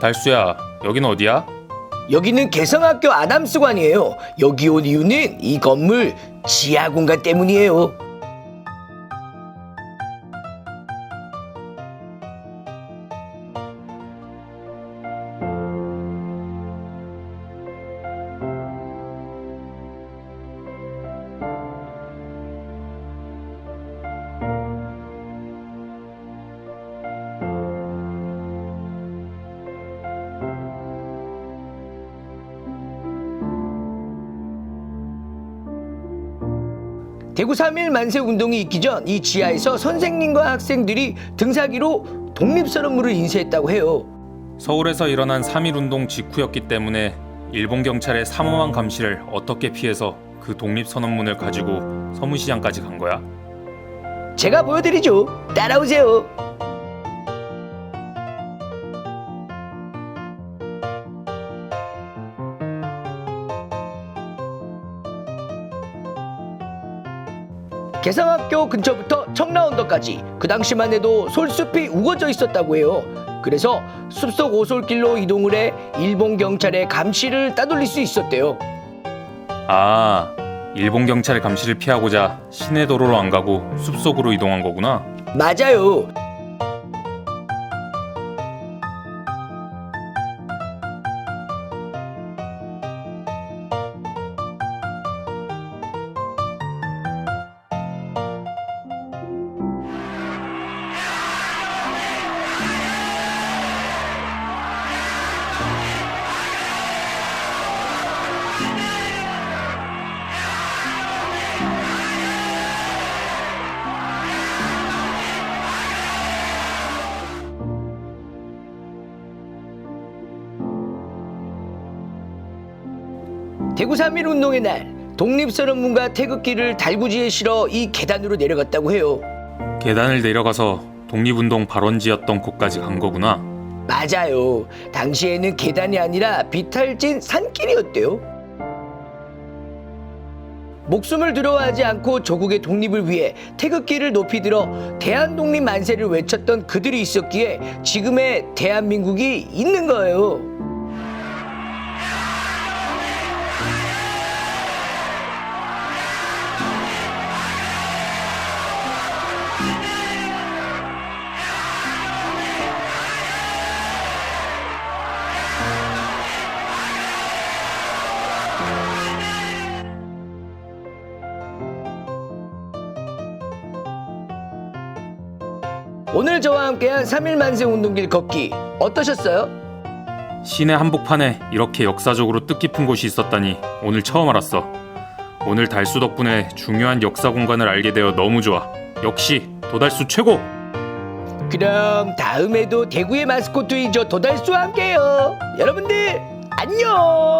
달수야, 여긴 어디야? 여기는 개성학교 아담스관이에요. 여기 온 이유는 이 건물 지하 공간 때문이에요. 대구 3.1 만세 운동이 있기 전 이 지하에서 선생님과 학생들이 등사기로 독립선언문을 인쇄했다고 해요. 서울에서 일어난 3.1 운동 직후였기 때문에 일본 경찰의 삼엄한 감시를 어떻게 피해서 그 독립선언문을 가지고 서문시장까지 간 거야? 제가 보여드리죠. 따라오세요. 개성학교 근처부터 청라언덕까지 그 당시만 해도 솔숲이 우거져 있었다고 해요. 그래서 숲속 오솔길로 이동을 해 일본 경찰의 감시를 따돌릴 수 있었대요. 아, 일본 경찰의 감시를 피하고자 시내 도로로 안 가고 숲속으로 이동한 거구나. 맞아요. 대구 3.1 운동의 날 독립선언문과 태극기를 달구지에 실어 이 계단으로 내려갔다고 해요. 계단을 내려가서 독립운동 발원지였던 곳까지 간 거구나. 맞아요. 당시에는 계단이 아니라 비탈진 산길이었대요. 목숨을 두려워하지 않고 조국의 독립을 위해 태극기를 높이 들어 대한 독립 만세를 외쳤던 그들이 있었기에 지금의 대한민국이 있는 거예요. 오늘 저와 함께한 3.1 만세 운동길 걷기 어떠셨어요? 시내 한복판에 이렇게 역사적으로 뜻깊은 곳이 있었다니 오늘 처음 알았어. 오늘 달수 덕분에 중요한 역사 공간을 알게 되어 너무 좋아. 역시 도달수 최고! 그럼 다음에도 대구의 마스코트인 저 도달수와 함께해요. 여러분들 안녕.